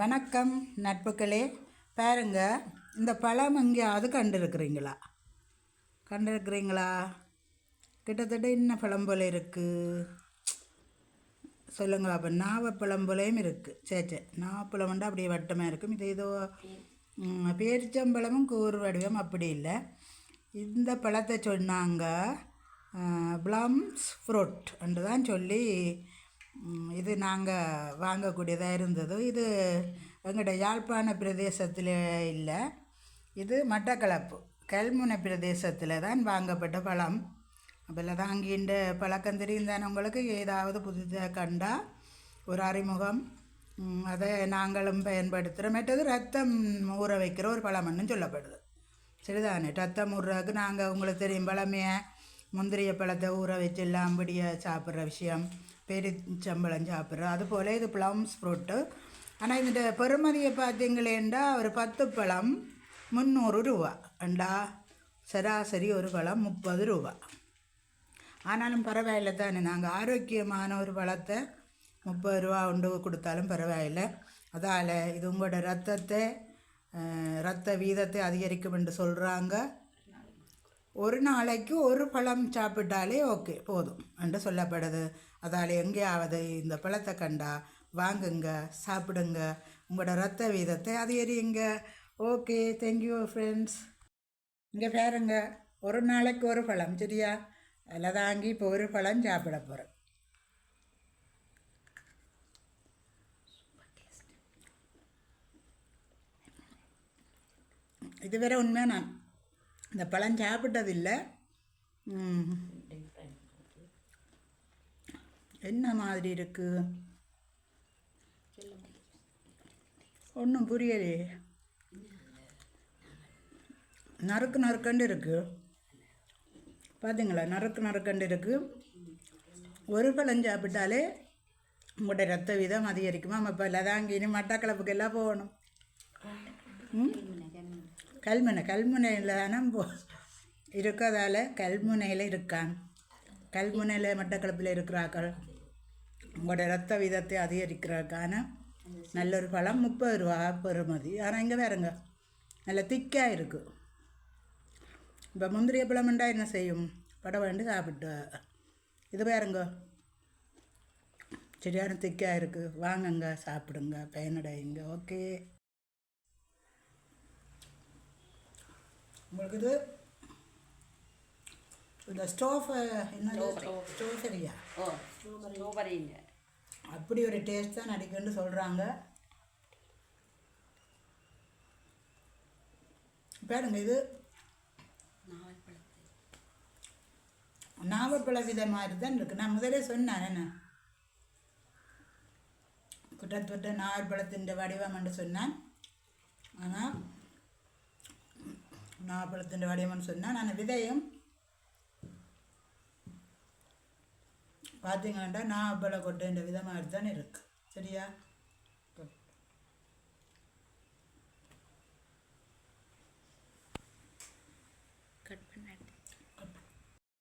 வணக்கம் நட்புகளே. பாருங்க இந்த பழம் எங்கேயாவது கண்டிருக்கிறீங்களா? கண்டிருக்கிறீங்களா? கிட்டத்தட்ட என்ன பழம் போல இருக்குது சொல்லுங்களா அப்போ நாவப்பழம் போலையும் இருக்குது சே சே நாவப்பழம்ண்டா அப்படியே வட்டமாக இருக்கும். இது ஏதோ பேரிச்சம்பழமும் கூறு வடிவம் அப்படி இல்லை. இந்த பழத்தை சொன்னாங்க ப்ளம்ஸ் ஃப்ரூட் என்று தான் சொல்லி இது நாங்கள் வாங்கக்கூடியதாக இருந்தது. இது எங்கள்கிட்ட யாழ்ப்பாண பிரதேசத்தில் இல்லை. இது மட்டக்களப்பு. கல்முனை பிரதேசத்தில் தான் வாங்கப்பட்ட பழம். அப்போல்லாம் தான் அங்கேண்ட பழக்கம் தெரியும் தானே உங்களுக்கு? ஏதாவது புதுதாக கண்டால் ஒரு அறிமுகம். அதை நாங்களும் பயன்படுத்துகிறோம் மற்றது ரத்தம் ஊற வைக்கிற ஒரு பழம்னு சொல்லப்படுது. சரிதானே? ரத்தம் ஊறுறதுக்கு நாங்கள் உங்களுக்கு தெரியும் பழமையை. முந்திரிய பழத்தை ஊற வச்சு எல்லாம் படிய சாப்பிட்ற விஷயம். பெருச்சம்பளம் சாப்பிட்றோம் அதுபோல் இது ப்ளம்ஸ் ஃப்ரூட்டு ஆனால் இந்த பெருமதியை பார்த்தீங்களேண்டா ஒரு பத்து பழம் முந்நூறு ரூபா அண்டா சராசரி ஒரு பழம் முப்பது ரூபா ஆனாலும் பரவாயில்ல தானே நாங்கள் ஆரோக்கியமான ஒரு பழத்தை முப்பது ரூபா உண்டு கொடுத்தாலும் பரவாயில்லை அதால் இது உங்களோட ரத்தத்தை ரத்த வீதத்தை அதிகரிக்கும் என்று சொல்கிறாங்க ஒரு நாளைக்கு ஒரு பழம் சாப்பிட்டாலே ஓகே போதும் என்று சொல்லப்படுது. அதால் எங்கேயாவது இந்த பழத்தை கண்டா வாங்குங்க சாப்பிடுங்க உங்களோட ரத்த வீதத்தை அதிகரிங்க. ஓகே தேங்க்யூ ஃப்ரெண்ட்ஸ் இங்கே பாருங்க ஒரு நாளைக்கு ஒரு பழம் சரியா? அதில் தாங்கி இப்போ ஒரு பழம் சாப்பிட போகிறேன் இதுவரை உண்மையாக நான் இந்த பழம் சாப்பிட்டதில்லை. என்ன மாதிரி இருக்கு? ஒன்றும் புரியலையே. நறுக்கு நறுக்கண்டு இருக்கு. பார்த்தீங்களா நறுக்கு நறுக்கண்டு இருக்கு. ஒரு பழம் சாப்பிட்டாலே உங்களோட ரத்த வீதம் அதிகரிக்குமா? நம்ம இப்போ லதாங்கி இனி மட்டக்களப்புக்கு எல்லாம் போகணும். கல்முனை கல்முனையில் தானே போ இருக்கிறதால கல்முனையில் இருக்கான். கல்முனையில் மட்டக்களப்பில் இருக்கிறார்கள். உங்களோட ரத்த வீதத்தை அதிகரிக்கிறதுக்கான நல்ல ஒரு பழம் முப்பது ரூபா பெறுமதி. ஆனால் இங்கே வேறுங்க நல்ல திக்காக இருக்குது இப்போ முந்திரிய பழம்ண்டா என்ன செய்யும்? படம் வேண்டு சாப்பிட்டு. இது பாருங்க சரியான திக்காக இருக்குது வாங்குங்க சாப்பிடுங்க பயனடையுங்க. ஓகே. உங்களுக்கு இது இந்த ஸ்டோஃப் என்ன ஸ்டோவ் சரியா ஓ ஸ்ட்ராபெரிங்க அப்படி ஒரு டேஸ்ட் தான் நடிக்குன்னு சொல்கிறாங்க பாருங்க இது. நாவப்பழ வித மாதிரி தான் இருக்கு. நான் முதலே சொன்னேன் என்ன? குற்றத்தொட்ட நாவற்பழத்தின் வடிவம் என்று சொன்னேன். ஆனால் நாவப்பழத்தின் வடிவம்னு சொன்னால் நான் விதையும் பார்த்தீங்கன்னா நாவப்பழ கொட்டைன்ற விதமாக தான் இருக்கு. சரியா?